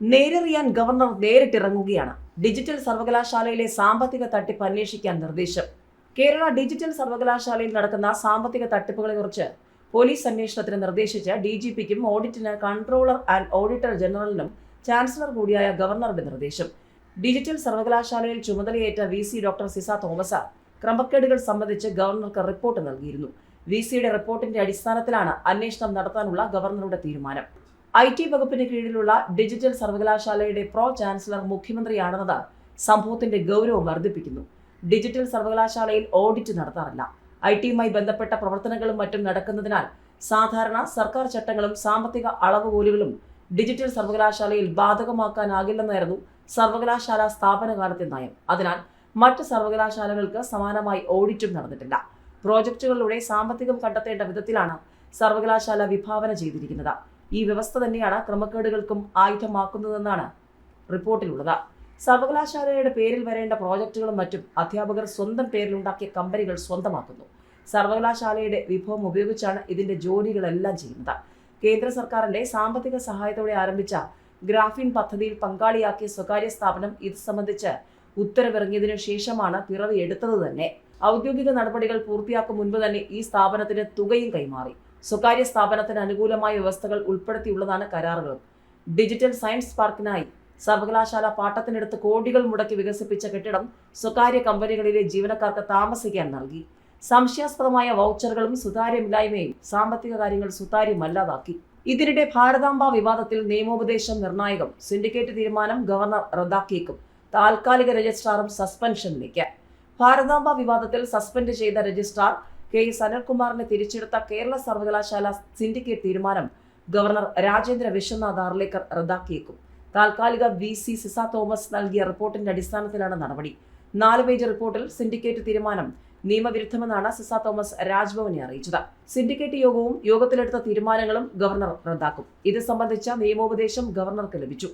നേരെറിയാൻ governor നേരിട്ടിറങ്ങുകയാണ്. Digital സർവകലാശാലയിലെ സാമ്പത്തിക തട്ടിപ്പ് അന്വേഷിക്കാൻ നിർദ്ദേശം. കേരള ഡിജിറ്റൽ സർവകലാശാലയിൽ നടക്കുന്ന സാമ്പത്തിക തട്ടിപ്പുകളെക്കുറിച്ച് പോലീസ് അന്വേഷണത്തിന് നിർദ്ദേശിച്ച ഡി ജി പിക്കും ഓഡിറ്റിന് കൺട്രോളർ ആൻഡ് ഓഡിറ്റർ ജനറലിനും ചാൻസലർ കൂടിയായ ഗവർണറുടെ നിർദ്ദേശം. ഡിജിറ്റൽ സർവകലാശാലയിൽ ചുമതലയേറ്റ V C doctor Sisa Thomas ക്രമക്കേടുകൾ സംബന്ധിച്ച് ഗവർണർക്ക് റിപ്പോർട്ട് നൽകിയിരുന്നു. വി സിയുടെ റിപ്പോർട്ടിന്റെ അടിസ്ഥാനത്തിലാണ് അന്വേഷണം നടത്താനുള്ള ഗവർണറുടെ തീരുമാനം. ഐ ടി വകുപ്പിന് കീഴിലുള്ള ഡിജിറ്റൽ സർവകലാശാലയുടെ പ്രോ ചാൻസലർ മുഖ്യമന്ത്രിയാണെന്നത് സംഭവത്തിന്റെ ഗൗരവം വർദ്ധിപ്പിക്കുന്നു. ഡിജിറ്റൽ സർവകലാശാലയിൽ ഓഡിറ്റ് നടത്താറില്ല. ഐ ടിയുമായി ബന്ധപ്പെട്ട പ്രവർത്തനങ്ങളും മറ്റും നടക്കുന്നതിനാൽ സാധാരണ സർക്കാർ ചട്ടങ്ങളും സാമ്പത്തിക അളവുകോലുകളും ഡിജിറ്റൽ സർവകലാശാലയിൽ ബാധകമാക്കാനാകില്ലെന്നായിരുന്നു സർവകലാശാല സ്ഥാപനകാലത്തെ നയം. അതിനാൽ മറ്റ് സർവകലാശാലകൾക്ക് സമാനമായി ഓഡിറ്റും നടന്നിട്ടില്ല. പ്രോജക്റ്റുകളിലൂടെ സാമ്പത്തികം കണ്ടെത്തേണ്ട വിധത്തിലാണ് സർവകലാശാല വിഭാവന ചെയ്തിരിക്കുന്നത്. ഈ വ്യവസ്ഥ തന്നെയാണ് ക്രമക്കേടുകൾക്കും ആയുധമാക്കുന്നതെന്നാണ് റിപ്പോർട്ടിലുള്ളത്. സർവകലാശാലയുടെ പേരിൽ വരേണ്ട പ്രോജക്റ്റുകളും മറ്റും അധ്യാപകർ സ്വന്തം പേരിലുണ്ടാക്കിയ കമ്പനികൾ സ്വന്തമാക്കുന്നു. സർവകലാശാലയുടെ വിഭവം ഉപയോഗിച്ചാണ് ഇതിന്റെ ജോലികളെല്ലാം ചെയ്യുന്നത്. കേന്ദ്ര സർക്കാരിന്റെ സാമ്പത്തിക സഹായത്തോടെ ആരംഭിച്ച ഗ്രാഫിൻ പദ്ധതിയിൽ പങ്കാളിയാക്കിയ സ്വകാര്യ സ്ഥാപനം ഇത് സംബന്ധിച്ച് ഉത്തരവിറങ്ങിയതിനു ശേഷമാണ് പിറവി എടുത്തത് തന്നെ. ഔദ്യോഗിക നടപടികൾ പൂർത്തിയാക്കും മുൻപ് തന്നെ ഈ സ്ഥാപനത്തിന് തുകയും കൈമാറി. സ്വകാര്യ സ്ഥാപനത്തിന് അനുകൂലമായ വ്യവസ്ഥകൾ ഉൾപ്പെടുത്തിയുള്ളതാണ് കരാറുകൾ. ഡിജിറ്റൽ സയൻസ് പാർക്കിനായി സർവകലാശാല പാട്ടത്തിനെടുത്ത് കോടികൾ മുടക്കി വികസിപ്പിച്ച കെട്ടിടം സ്വകാര്യ കമ്പനികളിലെ ജീവനക്കാർക്ക് താമസിക്കാൻ നൽകി. സംശയാസ്പദമായ വൗച്ചറുകളും സുതാര്യമില്ലായ്മയും സാമ്പത്തിക കാര്യങ്ങൾ സുതാര്യമല്ലാതാക്കി ഇതിനിടെ ഭാരതാംബ വിവാദത്തിൽ നിയമോപദേശം നിർണായകം സിൻഡിക്കേറ്റ് തീരുമാനം ഗവർണർ റദ്ദാക്കിയേക്കും താൽക്കാലിക രജിസ്ട്രാറും സസ്പെൻഷനിലേക്ക് ഭാരതാംബ വിവാദത്തിൽ സസ്പെൻഡ് ചെയ്ത രജിസ്ട്രാർ കെ എസ് അനിൽകുമാറിനെ തിരിച്ചെടുത്ത കേരള സർവകലാശാല സിൻഡിക്കേറ്റ് തീരുമാനം ഗവർണർ രാജേന്ദ്ര വിശ്വനാഥ് ആർലേക്കർ റദ്ദാക്കിയേക്കും. താൽക്കാലിക വി സി സിസ തോമസ് നൽകിയ റിപ്പോർട്ടിന്റെ അടിസ്ഥാനത്തിലാണ് നടപടി. നാല് പേജ് റിപ്പോർട്ടിൽ സിൻഡിക്കേറ്റ് തീരുമാനം നിയമവിരുദ്ധമെന്നാണ് സിസ തോമസ് രാജ്ഭവനെ അറിയിച്ചത്. സിൻഡിക്കേറ്റ് യോഗവും യോഗത്തിലെടുത്ത തീരുമാനങ്ങളും ഗവർണർ റദ്ദാക്കും. ഇത് സംബന്ധിച്ച നിയമോപദേശം ഗവർണർക്ക് ലഭിച്ചു.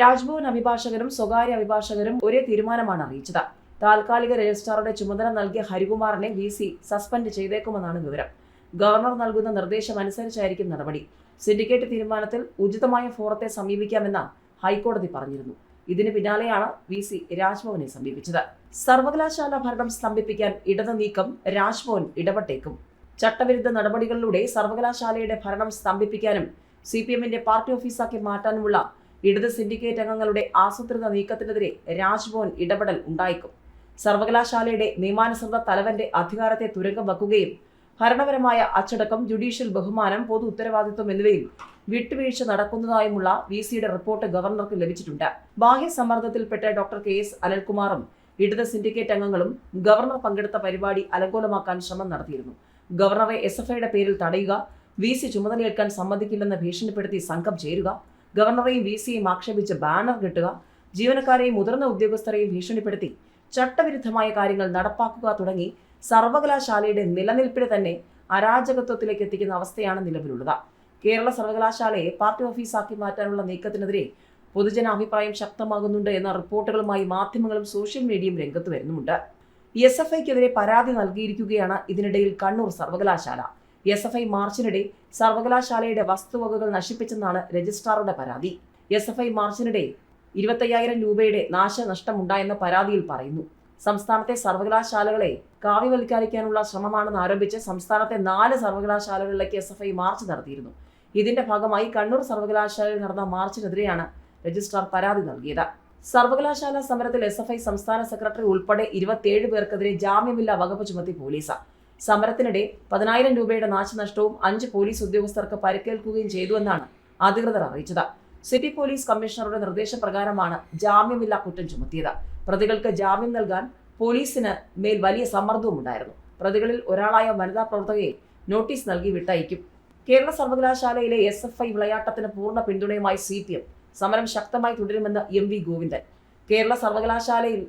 രാജ്ഭവൻ അഭിഭാഷകരും സ്വകാര്യ അഭിഭാഷകരും ഒരേ തീരുമാനമാണ് അറിയിച്ചത്. താൽക്കാലിക രജിസ്ട്രാറുടെ ചുമതല നൽകിയ ഹരികുമാറിനെ വി സി സസ്പെൻഡ് ചെയ്തേക്കുമെന്നാണ് വിവരം. ഗവർണർ നൽകുന്ന നിർദ്ദേശം അനുസരിച്ചായിരിക്കും നടപടി. സിൻഡിക്കേറ്റ് തീരുമാനത്തിൽ ഉചിതമായ ഫോറത്തെ സമീപിക്കാമെന്ന് ഹൈക്കോടതി പറഞ്ഞിരുന്നു. ഇതിന് പിന്നാലെയാണ് വി സി രാജ്ഭവനെ സമീപിച്ചത്. സർവകലാശാല ഭരണം സ്തംഭിപ്പിക്കാൻ ഇടത് നീക്കം രാജ്ഭവൻ ഇടപെട്ടേക്കും. ചട്ടവിരുദ്ധ നടപടികളിലൂടെ സർവകലാശാലയുടെ ഭരണം സ്തംഭിപ്പിക്കാനും സി പി എമ്മിന്റെ പാർട്ടി ഓഫീസാക്കി മാറ്റാനുമുള്ള ഇടത് സിൻഡിക്കേറ്റ് അംഗങ്ങളുടെ ആസൂത്രിത നീക്കത്തിനെതിരെ രാജ്ഭവൻ ഇടപെടൽ ഉണ്ടായേക്കും. സർവകലാശാലയുടെ നിയമാനുസൃത തലവന്റെ അധികാരത്തെ തുരങ്കം വയ്ക്കുകയും ഭരണപരമായ അച്ചടക്കം ജുഡീഷ്യൽ ബഹുമാനം പൊതു ഉത്തരവാദിത്വം എന്നിവയിൽ വിട്ടുവീഴ്ച നടക്കുന്നതായുമുള്ള വി സിയുടെ റിപ്പോർട്ട് ഗവർണർക്ക് ലഭിച്ചിട്ടുണ്ട്. ബാഹ്യ സമ്മർദ്ദത്തിൽപ്പെട്ട ഡോക്ടർ കെ എസ് അനിൽകുമാറും ഇടത് സിൻഡിക്കേറ്റ് അംഗങ്ങളും ഗവർണർ പങ്കെടുത്ത പരിപാടി അലങ്കോലമാക്കാൻ ശ്രമം നടത്തിയിരുന്നു. ഗവർണറെ എസ് എഫ് ഐയുടെ പേരിൽ തടയുക വി സി ചുമതലയേൽക്കാൻ സമ്മതിക്കില്ലെന്ന് ഭീഷണിപ്പെടുത്തി സംഘം ചേരുക ഗവർണറെയും വി സിയെയും ആക്ഷേപിച്ച് ബാനർ കെട്ടുക ജീവനക്കാരെയും മുതിർന്ന ഉദ്യോഗസ്ഥരെയും ഭീഷണിപ്പെടുത്തി ചട്ടവിരുദ്ധമായ കാര്യങ്ങൾ നടപ്പാക്കുക തുടങ്ങി സർവകലാശാലയുടെ നിലനിൽപ്പിനെ തന്നെ അരാജകത്വത്തിലേക്ക് എത്തിക്കുന്ന അവസ്ഥയാണ് നിലവിലുള്ളത്. കേരള സർവകലാശാലയെ പാർട്ടി ഓഫീസാക്കി മാറ്റാനുള്ള നീക്കത്തിനെതിരെ പൊതുജനാഭിപ്രായം ശക്തമാകുന്നുണ്ട് എന്ന റിപ്പോർട്ടുകളുമായി മാധ്യമങ്ങളും സോഷ്യൽ മീഡിയയും രംഗത്ത് വരുന്നുമുണ്ട്. എസ് എഫ് ഐക്കെതിരെ പരാതി നൽകിയിരിക്കുകയാണ് ഇതിനിടയിൽ കണ്ണൂർ സർവകലാശാല. എസ് എഫ് ഐ മാർച്ചിനിടെ സർവകലാശാലയുടെ വസ്തുവകകൾ നശിപ്പിച്ചെന്നാണ് രജിസ്ട്രാറുടെ പരാതി. എസ് എഫ് ഐ മാർച്ചിനിടെ ഇരുപത്തയ്യായിരം രൂപയുടെ നാശനഷ്ടമുണ്ടായെന്ന പരാതിയിൽ പറയുന്നു. സംസ്ഥാനത്തെ സർവകലാശാലകളെ കാവ്യവൽക്കരിക്കാനുള്ള ശ്രമമാണെന്ന് ആരോപിച്ച് സംസ്ഥാനത്തെ നാല് സർവകലാശാലകളിലേക്ക് എസ് എഫ് ഐ മാർച്ച് നടത്തിയിരുന്നു. ഇതിന്റെ ഭാഗമായി കണ്ണൂർ സർവകലാശാലയിൽ നടന്ന മാർച്ചിനെതിരെയാണ് രജിസ്ട്രാർ പരാതി നൽകിയത്. സർവകലാശാല സമരത്തിൽ എസ് എഫ് ഐ സംസ്ഥാന സെക്രട്ടറി ഉൾപ്പെടെ ഇരുപത്തിയേഴ് പേർക്കെതിരെ ജാമ്യമില്ലാ വകുപ്പ് ചുമത്തി പോലീസ്. സമരത്തിനിടെ പതിനായിരം രൂപയുടെ നാശനഷ്ടവും അഞ്ച് പോലീസ് ഉദ്യോഗസ്ഥർക്ക് പരിക്കേൽക്കുകയും ചെയ്തുവെന്നാണ് അധികൃതർ അറിയിച്ചത്. സിറ്റി പോലീസ് കമ്മീഷണറുടെ നിർദ്ദേശപ്രകാരമാണ് ജാമ്യമില്ലാ കുറ്റം ചുമത്തിയത്. പ്രതികൾക്ക് ജാമ്യം നൽകാൻ പോലീസിന് മേൽ വലിയ സമ്മർദ്ദവും ഉണ്ടായിരുന്നു. പ്രതികളിൽ ഒരാളായ വനിതാ പ്രവർത്തകയെ നോട്ടീസ് നൽകി വിട്ടയക്കും. കേരള സർവകലാശാലയിലെ എസ് എഫ് ഐ വിളയാട്ടത്തിന് പൂർണ പിന്തുണയുമായി സി പി എം സമരം ശക്തമായി തുടരുമെന്ന് എം വി ഗോവിന്ദൻ. കേരള സർവകലാശാലയിൽ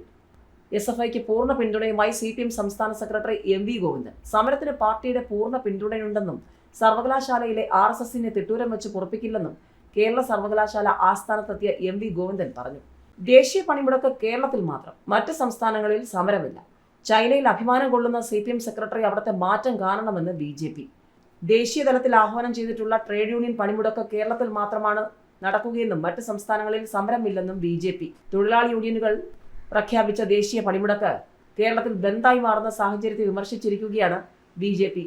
എസ് എഫ് ഐക്ക് പൂർണ പിന്തുണയുമായി സി പി എം സംസ്ഥാന സെക്രട്ടറി എം വി ഗോവിന്ദൻ. സമരത്തിന് പാർട്ടിയുടെ പൂർണ പിന്തുണയുണ്ടെന്നും സർവകലാശാലയിലെ ആർ എസ് എസിനെ തിട്ടൂരം വെച്ച് പൊറപ്പിക്കില്ലെന്നും കേരള സർവകലാശാല ആസ്ഥാനത്തെത്തിയ എം വി ഗോവിന്ദൻ പറഞ്ഞു. ദേശീയ പണിമുടക്ക് കേരളത്തിൽ മാത്രം. മറ്റ് സംസ്ഥാനങ്ങളിൽ സമരമില്ല. ചൈനയിൽ അഭിമാനം കൊള്ളുന്ന സി പി എം സെക്രട്ടറി അവിടുത്തെ മാറ്റം കാണണമെന്ന് ബി ജെ പി. ദേശീയ തലത്തിൽ ആഹ്വാനം ചെയ്തിട്ടുള്ള ട്രേഡ് യൂണിയൻ പണിമുടക്ക് കേരളത്തിൽ മാത്രമാണ് നടക്കുകയെന്നും മറ്റ് സംസ്ഥാനങ്ങളിൽ സമരമില്ലെന്നും ബി ജെ പി. തൊഴിലാളി യൂണിയനുകൾ പ്രഖ്യാപിച്ച ദേശീയ പണിമുടക്ക് കേരളത്തിൽ ബന്ദായി മാറുന്ന സാഹചര്യത്തെ വിമർശിച്ചിരിക്കുകയാണ് ബി ജെ പി.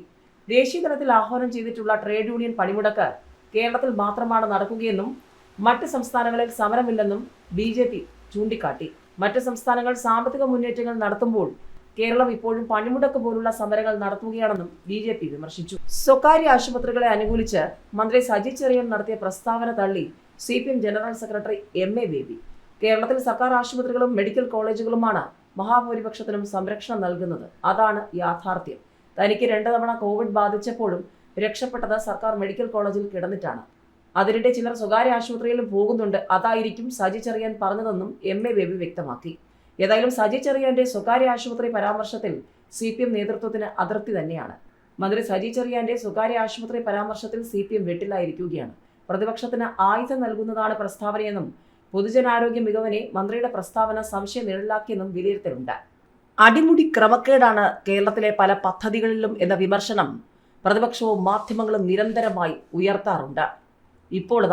ദേശീയ തലത്തിൽ ആഹ്വാനം ചെയ്തിട്ടുള്ള ട്രേഡ് യൂണിയൻ പണിമുടക്ക് കേരളത്തിൽ മാത്രമാണ് നടക്കുകയെന്നും മറ്റ് സംസ്ഥാനങ്ങളിൽ സമരമില്ലെന്നും ബി ജെ പി ചൂണ്ടിക്കാട്ടി. മറ്റ് സംസ്ഥാനങ്ങൾ സാമ്പത്തിക മുന്നേറ്റങ്ങൾ നടത്തുമ്പോൾ കേരളം ഇപ്പോഴും പണിമുടക്ക് പോലുള്ള സമരങ്ങൾ നടത്തുകയാണെന്നും ബി ജെ പി വിമർശിച്ചു. സ്വകാര്യ ആശുപത്രികളെ അനുകൂലിച്ച് മന്ത്രി സജി ചെറിയൻ നടത്തിയ പ്രസ്താവന തള്ളി C P M general secretary M A Baby. കേരളത്തിൽ സർക്കാർ ആശുപത്രികളും മെഡിക്കൽ കോളേജുകളുമാണ് മഹാഭൂരിപക്ഷത്തിനും സംരക്ഷണം നൽകുന്നത്. അതാണ് യാഥാർത്ഥ്യം. തനിക്ക് രണ്ട് തവണ കോവിഡ് ബാധിച്ചപ്പോഴും രക്ഷപ്പെട്ടത് സർക്കാർ മെഡിക്കൽ കോളേജിൽ കിടന്നിട്ടാണ്. അതിനിടെ ചിലർ സ്വകാര്യ ആശുപത്രിയിലും പോകുന്നുണ്ട്. അതായിരിക്കും സജി ചെറിയാൻ പറഞ്ഞതെന്നും എം. എ. ബേബി വ്യക്തമാക്കി. ഏതായാലും സജി ചെറിയാന്റെ സ്വകാര്യ ആശുപത്രി പരാമർശത്തിൽ സി പി എം നേതൃത്വത്തിന് അതൃപ്തി തന്നെയാണ്. മന്ത്രി സജി ചെറിയാന്റെ സ്വകാര്യ ആശുപത്രി പരാമർശത്തിൽ സി പി എം വെട്ടിലായിരിക്കുകയാണ്. പ്രതിപക്ഷത്തിന് ആയുധം നൽകുന്നതാണ് പ്രസ്താവനയെന്നും പൊതുജനാരോഗ്യ മികവിനെ മന്ത്രിയുടെ പ്രസ്താവന സംശയം നിഴലാക്കിയെന്നും വിലയിരുത്തലുണ്ട്. അടിമുടി ക്രമക്കേടാണ് കേരളത്തിലെ പല പദ്ധതികളിലും എന്ന വിമർശനം പ്രതിപക്ഷവും മാധ്യമങ്ങളും നിരന്തരമായി ഉയർത്താറുണ്ട്. ഇപ്പോൾ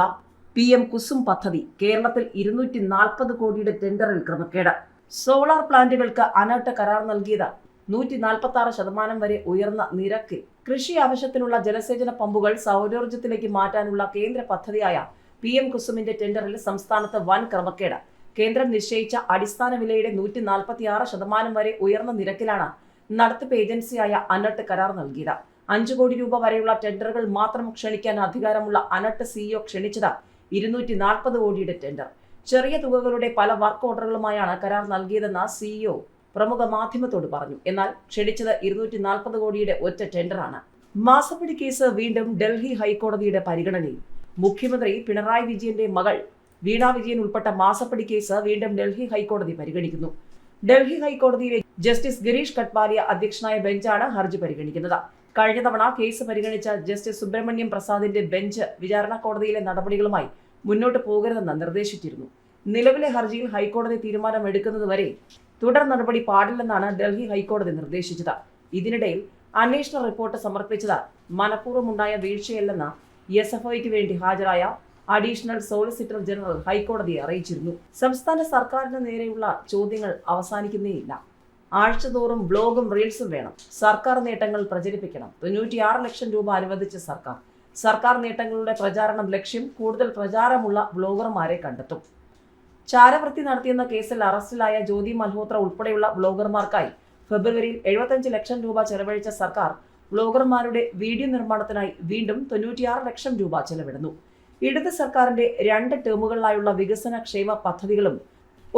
പി എം കുസും പദ്ധതി കേരളത്തിൽ ഇരുന്നൂറ്റി നാൽപ്പത് കോടിയുടെ ടെൻഡറിൽ ക്രമക്കേട്. സോളാർ പ്ലാന്റുകൾക്ക് അനർട്ട് കരാർ നൽകിയത് നൂറ്റി നാൽപ്പത്തി ആറ് ശതമാനം വരെ ഉയർന്ന നിരക്കിൽ. കൃഷി ആവശ്യത്തിനുള്ള ജലസേചന പമ്പുകൾ സൗരോർജത്തിലേക്ക് മാറ്റാനുള്ള കേന്ദ്ര പദ്ധതിയായ പി എം കുസുമിന്റെ ടെൻഡറിൽ സംസ്ഥാനത്ത് വൻ ക്രമക്കേട്. കേന്ദ്രം നിശ്ചയിച്ച അടിസ്ഥാന വിലയുടെ നൂറ്റി നാൽപ്പത്തി ആറ് ശതമാനം വരെ ഉയർന്ന നിരക്കിലാണ് നടത്തിപ്പ് ഏജൻസിയായ അനർട്ട് കരാർ നൽകിയത്. അഞ്ചു കോടി രൂപ വരെയുള്ള ടെൻഡറുകൾ മാത്രം ക്ഷണിക്കാൻ അധികാരമുള്ള അനട്ട് സിഇഒ ക്ഷണിച്ചത് ഇരുന്നൂറ്റി നാൽപ്പത് കോടിയുടെ ടെൻഡർ. ചെറിയ തുകകളുടെ പല വർക്ക് ഓർഡറുകളുമായാണ് കരാർ നൽകിയതെന്ന് സിഇഒ പ്രമുഖ മാധ്യമത്തോട് പറഞ്ഞു. എന്നാൽ ക്ഷണിച്ചത് ഇരുന്നൂറ്റി നാൽപ്പത് കോടിയുടെ ഒറ്റ ടെൻഡറാണ്. മാസപ്പിടി കേസ് വീണ്ടും ഡൽഹി ഹൈക്കോടതിയുടെ പരിഗണനയിൽ. മുഖ്യമന്ത്രി പിണറായി വിജയന്റെ മകൾ വീണ വിജയൻ ഉൾപ്പെട്ട മാസപ്പടി കേസ് വീണ്ടും ഡൽഹി ഹൈക്കോടതി പരിഗണിക്കുന്നു. ഡൽഹി ഹൈക്കോടതിയിലെ ജസ്റ്റിസ് ഗിരീഷ് കട്ട്വാലിയ അധ്യക്ഷനായ ബെഞ്ചാണ് ഹർജി പരിഗണിക്കുന്നത്. കഴിഞ്ഞ തവണ കേസ് പരിഗണിച്ച ജസ്റ്റിസ് സുബ്രഹ്മണ്യം പ്രസാദിന്റെ ബെഞ്ച് വിചാരണ കോടതിയിലെ നടപടികളുമായി മുന്നോട്ട് പോകരുതെന്ന് നിർദ്ദേശിച്ചിരുന്നു. നിലവിലെ ഹർജിയിൽ ഹൈക്കോടതി തീരുമാനം എടുക്കുന്നതുവരെ തുടർ നടപടി പാടില്ലെന്നാണ് ഡൽഹി ഹൈക്കോടതി നിർദ്ദേശിച്ചത്. ഇതിനിടയിൽ അന്വേഷണ റിപ്പോർട്ട് സമർപ്പിച്ചത് മനഃപൂർവമുണ്ടായ വീഴ്ചയല്ലെന്ന് എസ് എഫ് ഐക്ക് വേണ്ടി ഹാജരായ അഡീഷണൽ സോളിസിറ്റർ ജനറൽ ഹൈക്കോടതിയെ അറിയിച്ചിരുന്നു. സംസ്ഥാന സർക്കാരിന് നേരെയുള്ള ചോദ്യങ്ങൾ അവസാനിക്കുന്നേയില്ല. ആഴ്ചതോറും ബ്ലോഗും റീൽസും വേണം. സർക്കാർ നേട്ടങ്ങൾ പ്രചരിപ്പിക്കണം. തൊണ്ണൂറ്റിയാറ് ലക്ഷം രൂപ അനുവദിച്ച സർക്കാർ. സർക്കാർ നേട്ടങ്ങളുടെ പ്രചാരണം ലക്ഷ്യം കൂടുതൽ പ്രചാരമുള്ള ബ്ലോഗർമാരെ കണ്ടെത്തും. ചാരവൃത്തി നടത്തിയെന്ന കേസിൽ അറസ്റ്റിലായ ജ്യോതി മൽഹോത്ര ഉൾപ്പെടെയുള്ള ബ്ലോഗർമാർക്കായി ഫെബ്രുവരിയിൽ എഴുപത്തഞ്ച് ലക്ഷം രൂപ ചെലവഴിച്ച സർക്കാർ ബ്ലോഗർമാരുടെ വീഡിയോ നിർമ്മാണത്തിനായി വീണ്ടും തൊണ്ണൂറ്റിയാറ് ലക്ഷം രൂപ ചെലവിടുന്നു. ഇടത് സർക്കാരിന്റെ രണ്ട് ടേമുകളിലായുള്ള വികസന ക്ഷേമ പദ്ധതികളും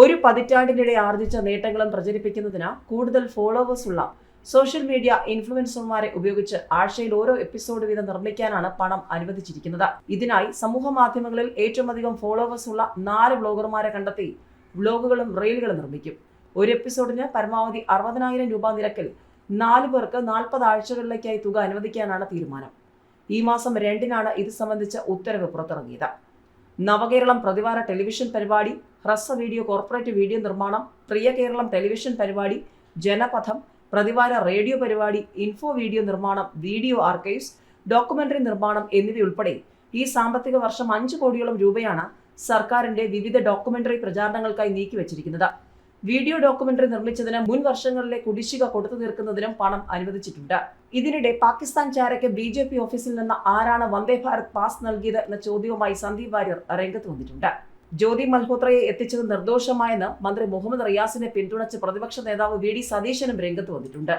ഒരു പതിറ്റാണ്ടിനിടെ ആർജിച്ച നേട്ടങ്ങളും പ്രചരിപ്പിക്കുന്നതിന് കൂടുതൽ ഫോളോവേഴ്സ് ഉള്ള സോഷ്യൽ മീഡിയ ഇൻഫ്ലുവൻസർമാരെ ഉപയോഗിച്ച് ആഴ്ചയിൽ ഓരോ എപ്പിസോഡ് വീതം നിർമ്മിക്കാനാണ് പണം അനുവദിച്ചിരിക്കുന്നത്. ഇതിനായി സമൂഹ മാധ്യമങ്ങളിൽ ഏറ്റവും അധികം ഫോളോവേഴ്സ് ഉള്ള നാല് ബ്ലോഗർമാരെ കണ്ടെത്തി ബ്ലോഗുകളും റീലുകളും നിർമ്മിക്കും. ഒരു എപ്പിസോഡിന് പരമാവധി അറുപതിനായിരം രൂപ നിരക്കിൽ നാല് പേർക്ക് നാൽപ്പത് ആഴ്ചകളിലേക്കായി തുക അനുവദിക്കാനാണ് തീരുമാനം. ഈ മാസം രണ്ടിനാണ് ഇത് സംബന്ധിച്ച ഉത്തരവ് പുറത്തിറങ്ങിയത്. നവകേരളം പ്രതിവാര ടെലിവിഷൻ പരിപാടി ഹ്രസ്വ വീഡിയോ കോർപ്പറേറ്റ് വീഡിയോ നിർമ്മാണം പ്രിയ കേരളം ടെലിവിഷൻ പരിപാടി ജനപഥം പ്രതിവാര റേഡിയോ പരിപാടി ഇൻഫോ വീഡിയോ നിർമ്മാണം വീഡിയോ ആർക്കൈവ്സ് ഡോക്യുമെന്ററി നിർമ്മാണം എന്നിവയുൾപ്പെടെ ഈ സാമ്പത്തിക വർഷം അഞ്ച് കോടിയോളം രൂപയാണ് സർക്കാരിന്റെ വിവിധ ഡോക്യുമെന്ററി പ്രചാരണങ്ങൾക്കായി നീക്കിവച്ചിരിക്കുന്നത് വീഡിയോ ഡോക്യുമെന്ററി നിർമ്മിച്ചതിന് മുൻ വർഷങ്ങളിലെ കുടിശ്ശിക കൊടുത്തു തീർക്കുന്നതിനും പണം അനുവദിച്ചിട്ടുണ്ട്. ഇതിനിടെ പാകിസ്ഥാൻ ചാരയ്ക്ക് ബി ജെ പി ഓഫീസിൽ നിന്ന് ആരാണ് വന്ദേ ഭാരത് പാസ് നൽകിയത് എന്ന ചോദ്യവുമായി സന്ദീപ് വാര്യർ രംഗത്ത് വന്നിട്ടുണ്ട്. ജ്യോതി മൽഹോത്രയെ എത്തിച്ചത് നിർദോഷമായെന്ന് മന്ത്രി മുഹമ്മദ് റിയാസിനെ പിന്തുണച്ച് പ്രതിപക്ഷ നേതാവ് വി ഡി സതീശനും രംഗത്ത് വന്നിട്ടുണ്ട്.